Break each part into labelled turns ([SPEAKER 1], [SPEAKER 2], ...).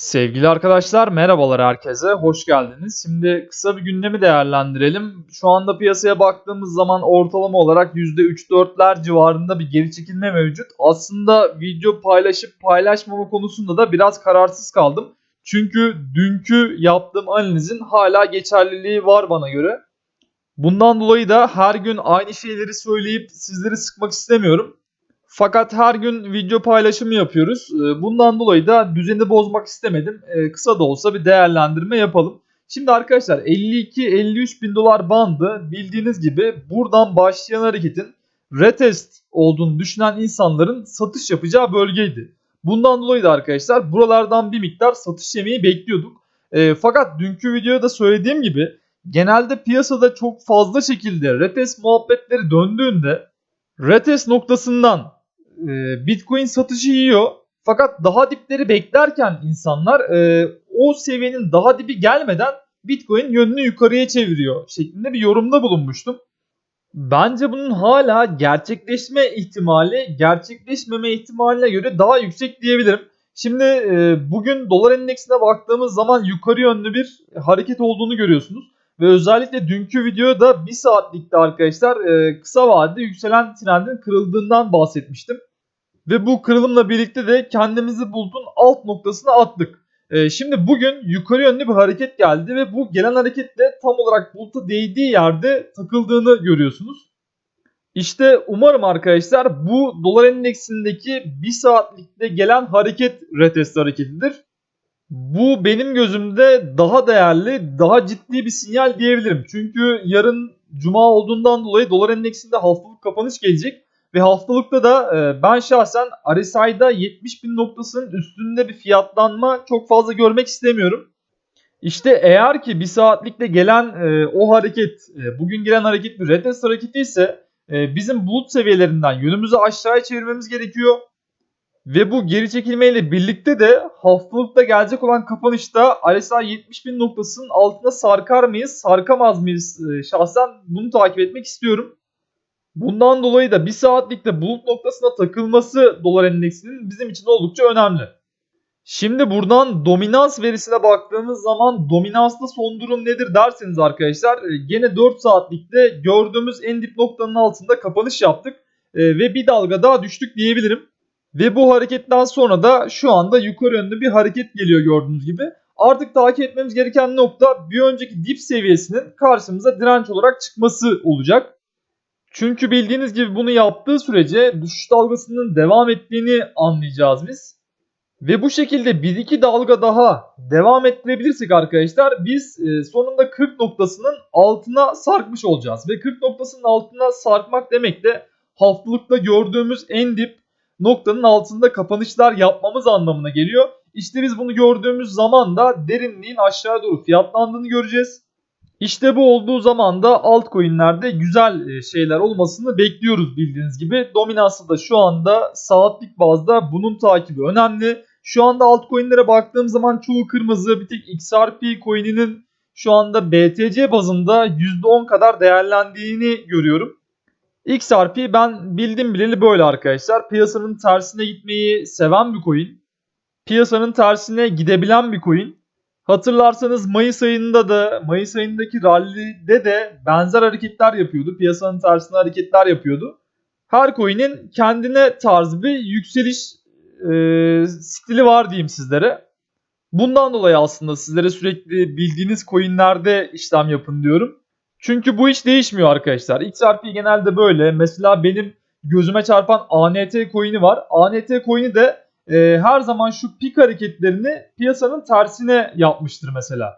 [SPEAKER 1] Sevgili arkadaşlar merhabalar herkese hoş geldiniz. Şimdi kısa bir gündemi değerlendirelim. Şu anda piyasaya baktığımız zaman ortalama olarak %3-4'ler civarında bir geri çekilme mevcut. Aslında video paylaşıp paylaşmama konusunda da biraz kararsız kaldım. Çünkü dünkü yaptığım analizin hala geçerliliği var bana göre. Bundan dolayı da her gün aynı şeyleri söyleyip sizleri sıkmak istemiyorum. Fakat her gün video paylaşımı yapıyoruz. Ee, Bundan dolayı da düzeni bozmak istemedim. Ee, Kısa da olsa bir değerlendirme yapalım. Şimdi arkadaşlar 52-53 bin dolar bandı bildiğiniz gibi buradan başlayan hareketin retest olduğunu düşünen insanların satış yapacağı bölgeydi. Bundan dolayı da arkadaşlar buralardan bir miktar satış yemeği bekliyorduk. Ee, fakat dünkü videoda söylediğim gibi genelde piyasada çok fazla şekilde retest muhabbetleri döndüğünde retest noktasından e, Bitcoin satışı yiyor. Fakat daha dipleri beklerken insanlar e, o seviyenin daha dibi gelmeden Bitcoin yönünü yukarıya çeviriyor şeklinde bir yorumda bulunmuştum. Bence bunun hala gerçekleşme ihtimali gerçekleşmeme ihtimaline göre daha yüksek diyebilirim. Şimdi e, bugün dolar endeksine baktığımız zaman yukarı yönlü bir hareket olduğunu görüyorsunuz. Ve özellikle dünkü videoda bir saatlikte arkadaşlar e, kısa vadede yükselen trendin kırıldığından bahsetmiştim. Ve bu kırılımla birlikte de kendimizi bulutun alt noktasına attık. E, şimdi bugün yukarı yönlü bir hareket geldi ve bu gelen hareketle tam olarak buluta değdiği yerde takıldığını görüyorsunuz. İşte umarım arkadaşlar bu dolar endeksindeki bir saatlikte gelen hareket retest hareketidir. Bu benim gözümde daha değerli, daha ciddi bir sinyal diyebilirim. Çünkü yarın cuma olduğundan dolayı dolar endeksinde haftalık kapanış gelecek. Ve haftalıkta da e, ben şahsen RSI'da 70 bin noktasının üstünde bir fiyatlanma çok fazla görmek istemiyorum. İşte eğer ki bir saatlikte gelen e, o hareket, e, bugün gelen hareket bir retest hareketi ise e, bizim bulut seviyelerinden yönümüzü aşağıya çevirmemiz gerekiyor. Ve bu geri çekilmeyle birlikte de haftalıkta gelecek olan kapanışta RSI 70 bin noktasının altına sarkar mıyız, sarkamaz mıyız? E, şahsen bunu takip etmek istiyorum. Bundan dolayı da bir saatlikte bulut noktasına takılması dolar endeksinin bizim için oldukça önemli. Şimdi buradan dominans verisine baktığımız zaman dominansta son durum nedir derseniz arkadaşlar e, gene 4 saatlikte gördüğümüz en dip noktanın altında kapanış yaptık e, ve bir dalga daha düştük diyebilirim. Ve bu hareketten sonra da şu anda yukarı yönlü bir hareket geliyor gördüğünüz gibi. Artık takip etmemiz gereken nokta bir önceki dip seviyesinin karşımıza direnç olarak çıkması olacak. Çünkü bildiğiniz gibi bunu yaptığı sürece düşüş dalgasının devam ettiğini anlayacağız biz. Ve bu şekilde bir iki dalga daha devam ettirebilirsek arkadaşlar biz e, sonunda 40 noktasının altına sarkmış olacağız. Ve 40 noktasının altına sarkmak demek de haftalıkta gördüğümüz en dip noktanın altında kapanışlar yapmamız anlamına geliyor. İşte biz bunu gördüğümüz zaman da derinliğin aşağı doğru fiyatlandığını göreceğiz. İşte bu olduğu zaman da altcoin'lerde güzel e, şeyler olmasını bekliyoruz bildiğiniz gibi. Dominansı da şu anda saatlik bazda bunun takibi önemli. Şu anda altcoin'lere baktığım zaman çoğu kırmızı bir tek XRP coin'inin şu anda BTC bazında %10 kadar değerlendiğini görüyorum. XRP ben bildim bileli böyle arkadaşlar. Piyasanın tersine gitmeyi seven bir coin. Piyasanın tersine gidebilen bir coin. Hatırlarsanız Mayıs ayında da Mayıs ayındaki rally'de de benzer hareketler yapıyordu. Piyasanın tersine hareketler yapıyordu. Her coin'in kendine tarz bir yükseliş e, stili var diyeyim sizlere. Bundan dolayı aslında sizlere sürekli bildiğiniz coin'lerde işlem yapın diyorum. Çünkü bu hiç değişmiyor arkadaşlar. XRP genelde böyle. Mesela benim gözüme çarpan ANT coin'i var. ANT coin'i de e, her zaman şu pik hareketlerini piyasanın tersine yapmıştır mesela.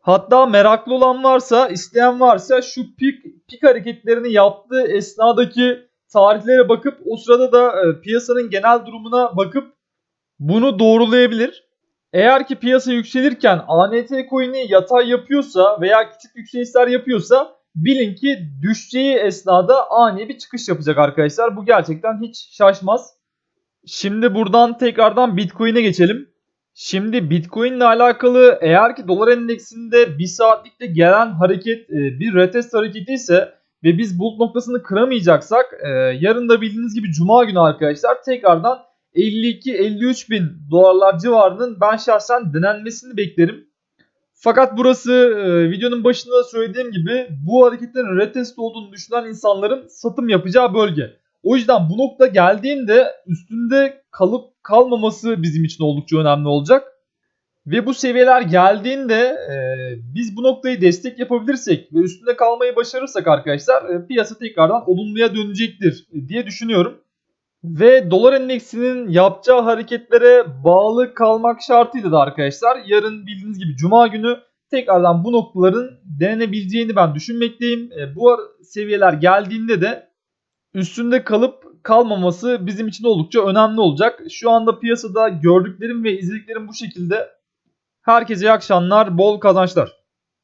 [SPEAKER 1] Hatta meraklı olan varsa, isteyen varsa şu pik, pik hareketlerini yaptığı esnadaki tarihlere bakıp o sırada da e, piyasanın genel durumuna bakıp bunu doğrulayabilir. Eğer ki piyasa yükselirken ANT coin'i yatay yapıyorsa veya küçük yükselişler yapıyorsa bilin ki düşeceği esnada ani bir çıkış yapacak arkadaşlar. Bu gerçekten hiç şaşmaz. Şimdi buradan tekrardan Bitcoin'e geçelim. Şimdi Bitcoin ile alakalı eğer ki dolar endeksinde bir saatlikte gelen hareket e, bir retest hareketi ise ve biz bulut noktasını kıramayacaksak e, yarın da bildiğiniz gibi cuma günü arkadaşlar tekrardan 52-53 bin dolarlar civarının ben şahsen denenmesini beklerim. Fakat burası e, videonun başında da söylediğim gibi bu hareketlerin retest olduğunu düşünen insanların satım yapacağı bölge. O yüzden bu nokta geldiğinde üstünde kalıp kalmaması bizim için oldukça önemli olacak. Ve bu seviyeler geldiğinde e, biz bu noktayı destek yapabilirsek ve üstünde kalmayı başarırsak arkadaşlar e, piyasa tekrardan olumluya dönecektir e, diye düşünüyorum. Ve dolar endeksinin yapacağı hareketlere bağlı kalmak şartıyla da arkadaşlar yarın bildiğiniz gibi cuma günü tekrardan bu noktaların denenebileceğini ben düşünmekteyim. E, bu seviyeler geldiğinde de üstünde kalıp kalmaması bizim için oldukça önemli olacak. Şu anda piyasada gördüklerim ve izlediklerim bu şekilde. Herkese iyi akşamlar, bol kazançlar.